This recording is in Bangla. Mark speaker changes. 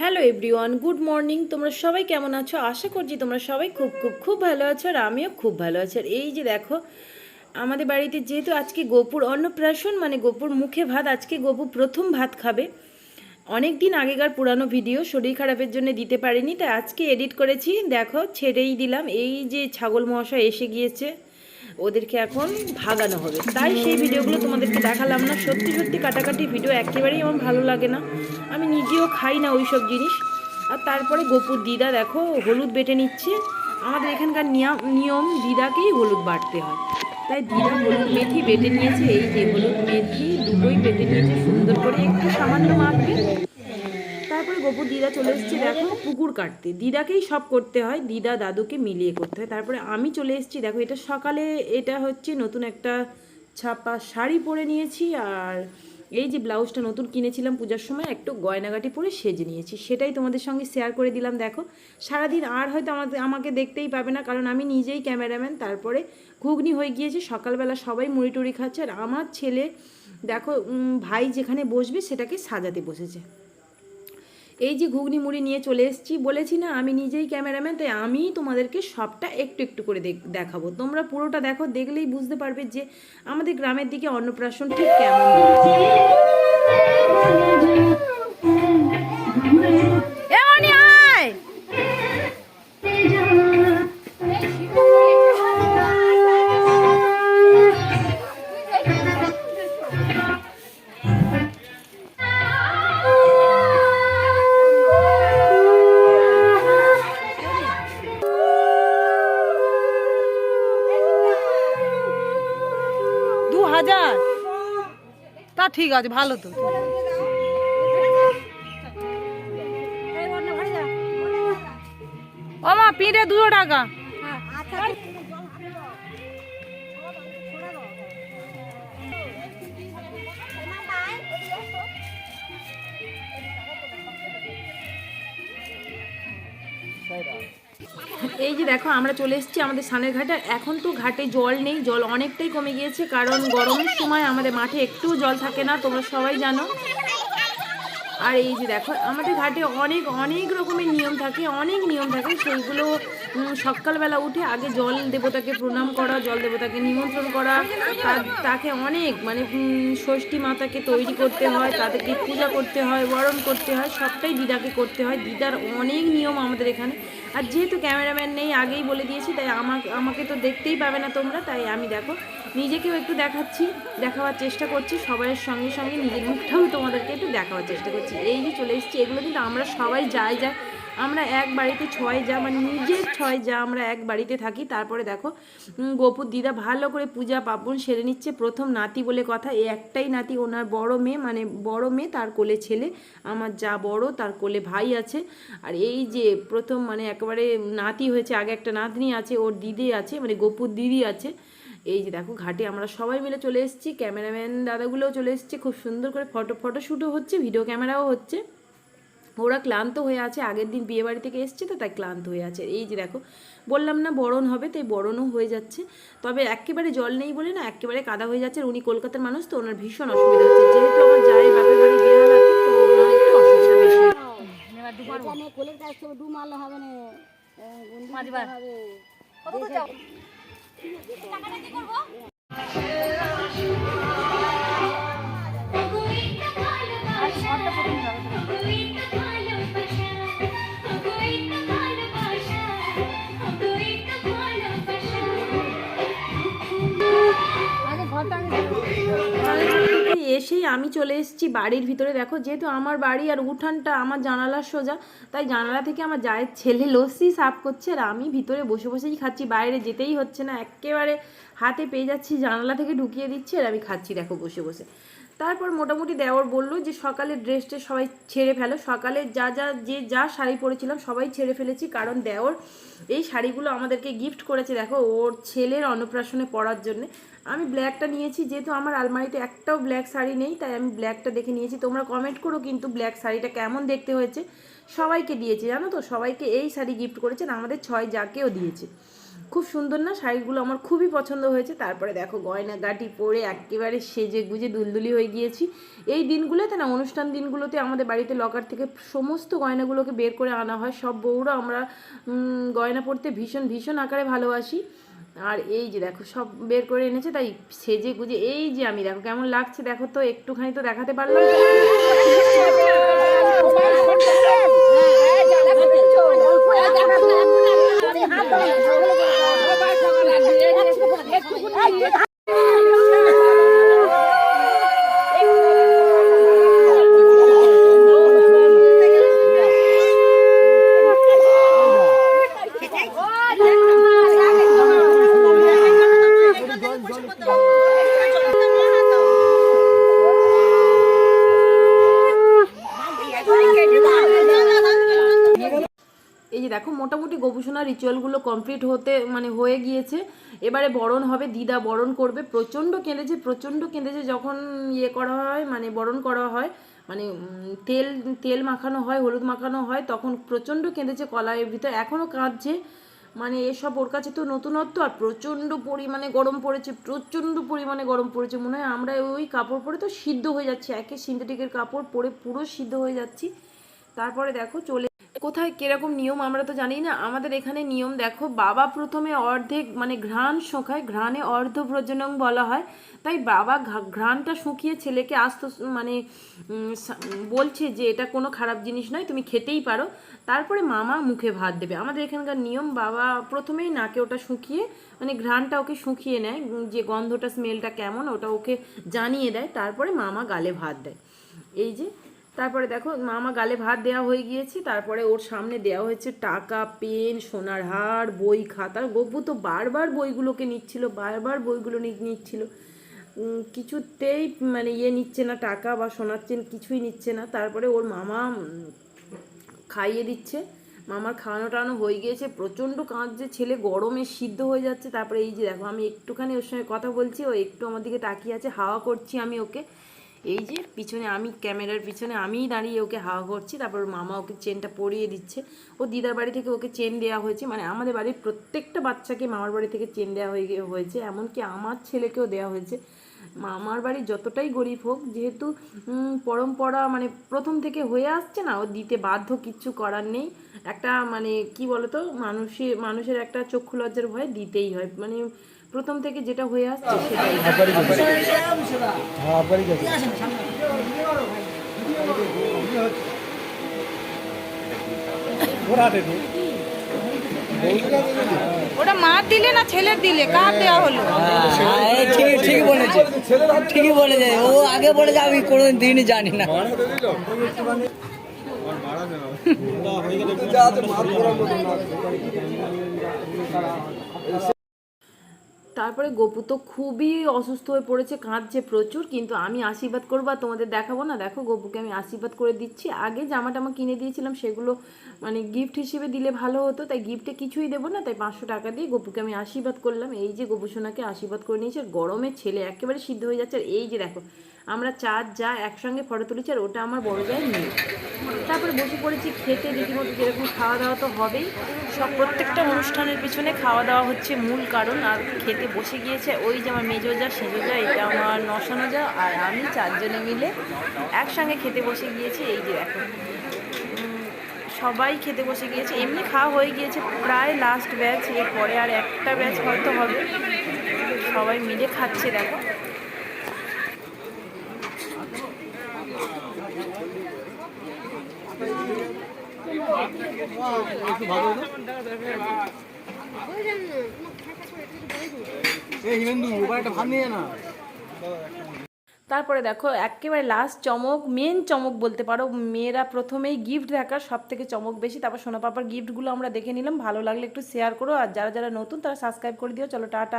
Speaker 1: Hello everyone, good morning. তোমরা সবাই কেমন আছো? আশা করছি তোমরা সবাই খুব খুব খুব ভালো আছো আর আমিও খুব ভালো আছি। আর এই যে দেখো, আমাদের বাড়িতে যেহেতু আজকে গোপুর অন্নপ্রাশন মানে গোপুর মুখে ভাত, আজকে গোপু প্রথম ভাত খাবে। অনেক দিন আগেকার পুরানো ভিডিও, শরীর খারাপের জন্য দিতে পারিনি, তাই আজকে এডিট করেছি। দেখো, ছেড়েই দিলাম। এই যে ছাগল মহাশয় এসে গিয়েছে। ওদেরকে এখন ভাগানো হবে। তাই সেই ভিডিওগুলো তোমাদেরকে দেখালাম না। সত্যি সত্যি কাটাকাটি ভিডিও, একেবারেই আমার ভালো লাগে না। আমি নিজেও খাই না ওই সব জিনিস। আর তারপরে গোপুর দিদা দেখো, হলুদ বেটে নিচ্ছে। আমাদের এখানকার নিয়ম, দিদাকেই হলুদ বাটতে হয়। তাই দিদা হলুদ মেথি বেটে নিয়েছে, এই যে হলুদ মেথি দুটোই বেটে নিয়েছে, সুন্দর করে একটু সামান্য মাখবে। তারপরে গোপুর দিদা চলে এসেছে, দেখো, পুকুর কাটতে। দিদাকেই সব করতে হয়, দিদা দাদুকে মিলিয়ে করতে হয়। তারপরে আমি চলে এসেছি, দেখো, এটা সকালে, এটা হচ্ছে নতুন একটা ছাপা শাড়ি পরে নিয়েছি, আর এই যে ব্লাউজটা নতুন কিনেছিলাম পূজার সময়, একটু গয়নাগাটি পরে সেজে নিয়েছি। সেটাই তোমাদের সঙ্গে শেয়ার করে দিলাম, দেখো। সারাদিন আর হয়তো আমাদের আমাকে দেখতেই পাবে না, কারণ আমি নিজেই ক্যামেরাম্যান তারপরে ঘুগনি হয়ে গিয়েছে, সকালবেলা সবাই মুড়ি টুড়ি খাচ্ছে, আর আমার ছেলে, দেখো ভাই যেখানে বসবে, সেটাকে সাজাতে বসেছে। এই যে ঘুগনি মুড়ি নিয়ে চলে এসেছি, বলেছি না আমি নিজেই ক্যামেরাম্যান, তাই আমি তোমাদেরকে সবটা একটু একটু করে দেখ- দেখাবো। তোমরা পুরোটা দেখো, দেখলেই বুঝতে পারবে যে আমাদের গ্রামের দিকে অন্নপ্রাশন ঠিক কেমন।
Speaker 2: ঠিক আছে ভালো তো। ও মা পিঁড়ে দুশো টাকা।
Speaker 1: এই যে দেখো, আমরা চলে এসেছি আমাদের সানের ঘাটে। এখন তো ঘাটে জল নেই, জল অনেকটাই কমে গিয়েছে, কারণ গরমের সময় আমাদের মাঠে একটু জল থাকে না, তোমরা সবাই জানো। আর এই যে দেখো, আমাদের ঘাটে অনেক অনেক রকমের নিয়ম থাকে, অনেক নিয়ম থাকে, সেইগুলো সকালবেলা উঠে আগে জল দেবতাকে প্রণাম করা, জল দেবতাকে নিমন্ত্রণ করা। তাকে অনেক মানে ষষ্ঠী মাতাকে তৈরি করতে হয়, তাদেরকে পূজা করতে হয়, বরণ করতে হয়, সবটাই দিদাকে করতে হয়। দিদার অনেক নিয়ম আমাদের এখানে। আর যেহেতু ক্যামেরাম্যান নেই, আগেই বলে দিয়েছি, তাই আমাকে আমাকে তো দেখতেই পাবে না তোমরা, তাই আমি দেখো, নিজেকেও একটু দেখাচ্ছি, দেখাবার চেষ্টা করছি, সবাইয়ের সঙ্গে সঙ্গে নিজের মুখটাও তোমাদেরকে একটু দেখাবার চেষ্টা করছি। এই যে চলে এসেছি, এগুলো কিন্তু আমরা সবাই যাই যা আমরা এক বাড়িতে ছয় যা মানে নিজের ছয় যা আমরা এক বাড়িতে থাকি। তারপরে দেখো গোপুর দিদা ভালো করে পূজা পার্বণ সেরে নিচ্ছে। প্রথম নাতি বলে কথা এই একটাই নাতি, ওনার বড় মেয়ে মানে বড় মেয়ে, তার কোলে ছেলে। আমার যা বড়, তার কোলে ভাই আছে। আর এই যে প্রথম মানে একেবারে নাতি হয়েছে, আগে একটা নাতনি আছে, ওর দিদি আছে মানে গোপুর দিদি আছে। এই যে দেখো, ঘাটে আমরা সবাই মিলে চলে এসেছি। ক্যামেরাম্যান দাদাগুলোও চলে এসেছে। খুব সুন্দর করে ফটো, ফটোশ্যুটও হচ্ছে, ভিডিও ক্যামেরাও হচ্ছে। ওরা ক্লান্ত হয়ে আছে আগের দিন বিয়ে বাড়ি থেকে এসছে তো তাই ক্লান্ত হয়ে আছে। এই যে দেখো বললাম না বরণ হবে তাই বরণও হয়ে যাচ্ছে। তবে একেবারে জল নেই বলে না একেবারে কাদা হয়ে যাচ্ছে আর উনি কলকাতার মানুষ তো ওনার ভীষণ অসুবিধা হচ্ছে। যেহেতু আমার যায় বাপের বাড়ি বেহালাতে তো ওনার একটু অসুবিধা বেশি।
Speaker 3: হবে
Speaker 1: এসেই আমি চলে এসেছি বাড়ির ভিতরে। দেখো, যেহেতু আমার বাড়ি আর উঠানটা আমার জানালার সোজা, তাই জানালা থেকে আমার জায়ের ছেলে লস্যি সাফ করছে আর আমি ভিতরে বসে বসেই খাচ্ছি। বাইরে যেতেই হচ্ছে না, একেবারে হাতে পেয়ে যাচ্ছি, জানালা থেকে ঢুকিয়ে দিচ্ছে আর আমি খাচ্ছি, দেখো বসে বসে। তারপর মোটামুটি দেওর বলল যে সকালের ড্রেসটা সবাই ছেড়ে ফেলো। সকালে যা যা, যে যা শাড়ি পরেছিলাম সবাই ছেড়ে ফেলেছি, কারণ দেওর এই শাড়িগুলো আমাদেরকে গিফট করেছে, দেখো, ওর ছেলের অন্নপ্রাশনে পরার জন্য। আমি ব্ল্যাকটা নিয়েছি, যেহেতু আমার আলমারিতে একটাও ব্ল্যাক শাড়ি নেই, তাই আমি ব্ল্যাকটা দেখে নিয়েছি। তোমরা কমেন্ট করো কিন্তু ব্ল্যাক শাড়িটা কেমন দেখতে হয়েছে। সবাইকে দিয়েছে, জানো তো? সবাইকে এই শাড়ি গিফট করেছেন, আমাদের ছয় যাকেও দিয়েছে। খুব সুন্দর না? শাড়িগুলো আমার খুবই পছন্দ হয়েছে। তারপরে দেখো গয়না গাটি পরে একেবারে সেজে গুজে দুলদুলি হয়ে গিয়েছি। এই দিনগুলোতে না, অনুষ্ঠান দিনগুলোতে আমাদের বাড়িতে লকার থেকে সমস্ত গয়নাগুলোকে বের করে আনা হয়। সব বউরা আমরা গয়না পরতে ভীষণ ভীষণ আকারে ভালোবাসি। আর এই যে দেখো সব বের করে এনেছে তাই সেজে গুজে এই যে আমি দেখো কেমন লাগছে দেখো তো একটুখানি তো দেখাতে পারলাম। রিচুয়ালগুলো কমপ্লিট হতে মানে হয়ে গিয়েছে। এবারে বরণ হবে, দিদা বরণ করবে। প্রচণ্ড কেঁদেছে প্রচণ্ড কেঁদেছে যখন ইয়ে করা হয় মানে বরণ করা হয় মানে তেল তেল মাখানো হয়, হলুদ মাখানো হয়, তখন প্রচণ্ড কেঁদেছে কলাইয়ের ভিতরে। এখনও কাঁদছে। মানে এসব ওর কাছে তো নতুনত্ব, আর প্রচণ্ড পরিমাণে গরম পড়েছে, প্রচণ্ড পরিমাণে গরম পড়েছে। মনে হয় আমরা ওই কাপড় পরে তো সিদ্ধ হয়ে যাচ্ছি, একে সিনথেটিকের কাপড় পরে পুরো সিদ্ধ হয়ে যাচ্ছি। তারপরে দেখো, চলে কোথায় কীরকম নিয়ম আমরা তো জানি না। আমাদের এখানে নিয়ম দেখো, বাবা প্রথমে অর্ধেক মানে ঘ্রাণ শোকায় ঘ্রাণে অর্ধ প্রজনন বলা হয়। তাই বাবা ঘ্রাণটা শুকিয়ে ছেলেকে আস্ত মানে বলছে যে এটা কোনো খারাপ জিনিস নয়, তুমি খেতেই পারো। তারপরে মামা মুখে ভাত দেবে। আমাদের এখানকার নিয়ম, বাবা প্রথমেই নাকে ওটা শুকিয়ে মানে ঘ্রাণটা ওকে শুকিয়ে নেয় যে গন্ধটা স্মেলটা কেমন, ওটা ওকে জানিয়ে দেয়। তারপরে মামা গালে ভাত দেয়। এই যে তারপরে দেখো, মামা গালে ভাত দেওয়া হয়ে গিয়েছে, তারপরে ওর সামনে দেওয়া হয়েছে টাকা, পেন, সোনার হার, বই, খাতা। গপু তো বারবার বইগুলোকে নিচ্ছিল, বারবার বইগুলো নিচ্ছিল। কিছুতেই মানে ইয়ে নিচ্ছে না, টাকা বা সোনার চেন কিছুই নিচ্ছে না। তারপরে ওর মামা খাইয়ে দিচ্ছে। মামার খাওয়ানো টানো হয়ে গিয়েছে, প্রচণ্ড কাঁদছে, ছেলে গরমে সিদ্ধ হয়ে যাচ্ছে। তারপরে এই যে দেখো, আমি একটুখানি ওর সঙ্গে কথা বলছি, ও একটু আমার দিকে তাকিয়ে আছে, হাওয়া করছি আমি ওকে। এই যে পিছনে আমি, ক্যামেরার পিছনে আমিই দাঁড়িয়ে ওকে হাওয়া করছি, তারপর মামা ওকে চেনটা পরিয়ে দিচ্ছে। ও দিদার বাড়ি থেকে ওকে চেন দেওয়া হয়েছে মানে আমাদের বাড়ির প্রত্যেকটা বাচ্চাকে মামার বাড়ি থেকে চেন দেওয়া হয়ে, হয়েছে, এমনকি আমার ছেলেকেও দেওয়া হয়েছে। মামার বাড়ি যতটাই গরিব হোক, যেহেতু পরম্পরা মানে প্রথম থেকে হয়ে আসছে না, ও দিতে বাধ্য কিচ্ছু করার নেই। একটা মানে কি বলতো মানুষের মানুষের একটা চক্ষু লজ্জার ভয়ে দিতেই হয়। মানে প্রথম থেকে যেটা হয়ে আসছে সেটাই।
Speaker 2: ওটা মা দিলে না ছেলের দিলে? কার দেওয়া হলো?
Speaker 4: ঠিক এই ঠিকই ঠিকই বলেছে। ঠিকই বলেছে। ও আগে বলেছে আমি কোনোদিন দিনই জানি না।
Speaker 1: তারপরে গপু তো খুবই অসুস্থ হয়ে পড়েছে, কাঁদছে প্রচুর, কিন্তু আমি আশীর্বাদ করব আর তোমাদের দেখাবো না। দেখো, গপুকে আমি আশীর্বাদ করে দিচ্ছি। আগে জামা টামা কিনে দিয়েছিলাম, সেগুলো মানে গিফট হিসেবে দিলে ভালো হতো, তাই গিফটে কিছুই দেবো না, তাই পাঁচশো টাকা দিয়ে গপুকে আমি আশীর্বাদ করলাম। এই যে গপু সোনাকে আশীর্বাদ করে নিয়েছে, আর গরমে ছেলে একেবারে সিদ্ধ হয়ে যাচ্ছে। আর এই যে দেখো, আমরা চার যা একসঙ্গে ফটো তুলেছি, আর ওটা আমার বড় যায় মেয়ে। তারপরে বসে পড়েছি খেতে রীতিমতো যেরকম খাওয়া দাওয়া তো হবেই। সব প্রত্যেকটা অনুষ্ঠানের পিছনে খাওয়া দাওয়া হচ্ছে মূল কারণ আর খেতে বসে গিয়েছে ওই যে আমার মেজো যা সেজো যা এটা আমার নশানো যা আর আমি চারজনে মিলে একসঙ্গে খেতে বসে গিয়েছি এই যে উম, সবাই খেতে বসে গিয়েছে এমনি খাওয়া হয়ে গিয়েছে প্রায় লাস্ট ব্যাচ এরপরে আর একটা ব্যাচ হয়তো হবে। সবাই মিলে খাচ্ছে দেখো। তারপরে দেখো, একেবারে লাস্ট চমক মেন চমক বলতে পারো, মেয়েরা প্রথমেই গিফট দেখার সব থেকে চমক বেশি। তারপর সোনা পাপার গিফটগুলো আমরা দেখে নিলাম। ভালো লাগলে একটু শেয়ার করো। আর যারা যারা নতুন, তারা সাবস্ক্রাইব করে দিও। চলো, টাটা।